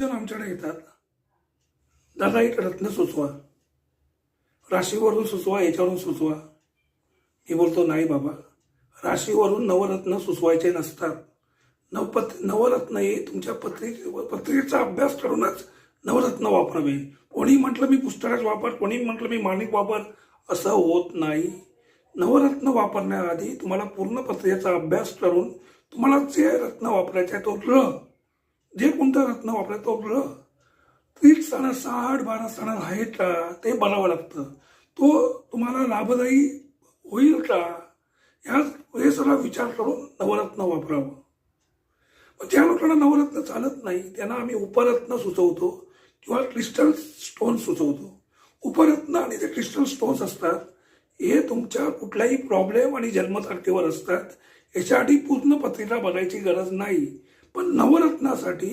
जण आमच्याकडे येतात. दादा एक रत्न सुचवा. राशीवरून सुचवा याच्यावरून सुचवा. मी बोलतो नाही बाबा. राशीवरून नवरत्न सुचवायचे नसतात. नवपत नवरत्न हे तुमच्या पत्रिके पत्रिकेचा अभ्यास करूनच नवरत्न वापरावे. कोणी म्हटलं मी पुस्तकाच वापर कोणी म्हटलं मी माणिक वापर? असं होत नाही. नवरत्न वापरण्याआधी तुम्हाला पूर्ण पत्रिकेचा अभ्यास करून तुम्हाला जे रत्न वापरायचे आहे तो र जे कोणतं रत्न वापरायचं तो तीच तीस साठ बारा सण आहे का ते बघावं लागतं. तो तुम्हाला लाभदायी होईल का या हे सगळा विचार करून नवरत्न वापरावं. ज्या लोकांना नवरत्न चालत नाही त्यांना आम्ही उपरत्न सुचवतो किंवा क्रिस्टल स्टोन सुचवतो. उपरत्न आणि जे क्रिस्टल स्टोन्स असतात हे तुमच्या कुठल्याही प्रॉब्लेम आणि जन्मतारखेवर असतात. याच्यासाठी पूर्ण पत्रिका बघायची गरज नाही. पण नवरत्नासाठी